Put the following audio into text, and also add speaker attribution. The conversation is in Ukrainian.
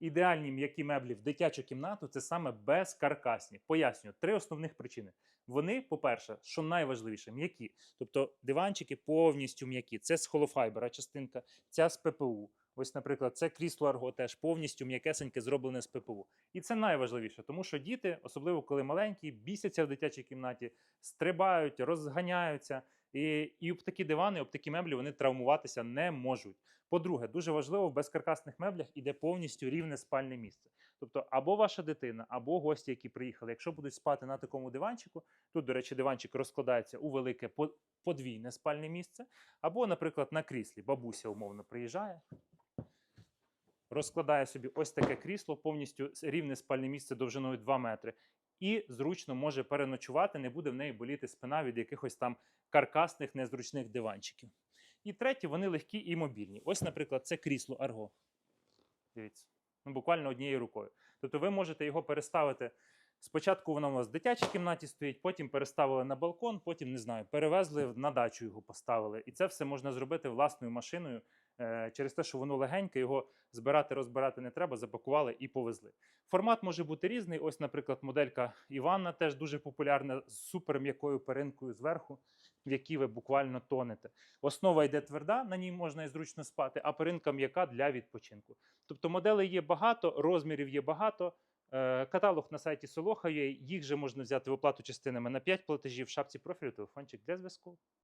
Speaker 1: ідеальні м'які меблі в дитячу кімнату це саме безкаркасні. Поясню, три основних причини. Вони, по-перше, що найважливіше, м'які. Тобто диванчики повністю м'які. Це з холофайбера частинка, ця з ППУ. Ось, наприклад, це крісло Арго теж повністю м'якесеньке зроблене з ППУ. І це найважливіше, тому що діти, особливо коли маленькі, бісяться в дитячій кімнаті, стрибають, розганяються. І, і об такі дивани, об такі меблі вони травмуватися не можуть. По-друге, дуже важливо в безкаркасних меблях іде повністю рівне спальне місце. Тобто, або ваша дитина, або гості, які приїхали, якщо будуть спати на такому диванчику, тут, до речі, диванчик розкладається у велике подвійне спальне місце, або, наприклад, на кріслі бабуся умовно приїжджає. Розкладає собі ось таке крісло, повністю рівне спальне місце довжиною 2 метри, і зручно може переночувати, не буде в неї боліти спина від якихось там каркасних незручних диванчиків. І третє, вони легкі і мобільні. Ось, наприклад, це крісло Арго. Дивіться, ну, буквально однією рукою. Тобто ви можете його переставити. Спочатку воно у вас в дитячій кімнаті стоїть, потім переставили на балкон, потім не знаю, перевезли на дачу його поставили. І це все можна зробити власною машиною е, через те, що воно легеньке, його збирати, розбирати не треба, запакували і повезли. Формат може бути різний. Ось, наприклад, моделька Іванна теж дуже популярна з супер м'якою перинкою зверху, в якій ви буквально тонете. Основа йде тверда, на ній можна і зручно спати, а перинка м'яка для відпочинку. Тобто моделей є багато, розмірів є багато. Е, Каталог на сайті Солоха є. Їх же можна взяти в оплату частинами на 5 платежів в шапці профілю, телефончик для зв'язку.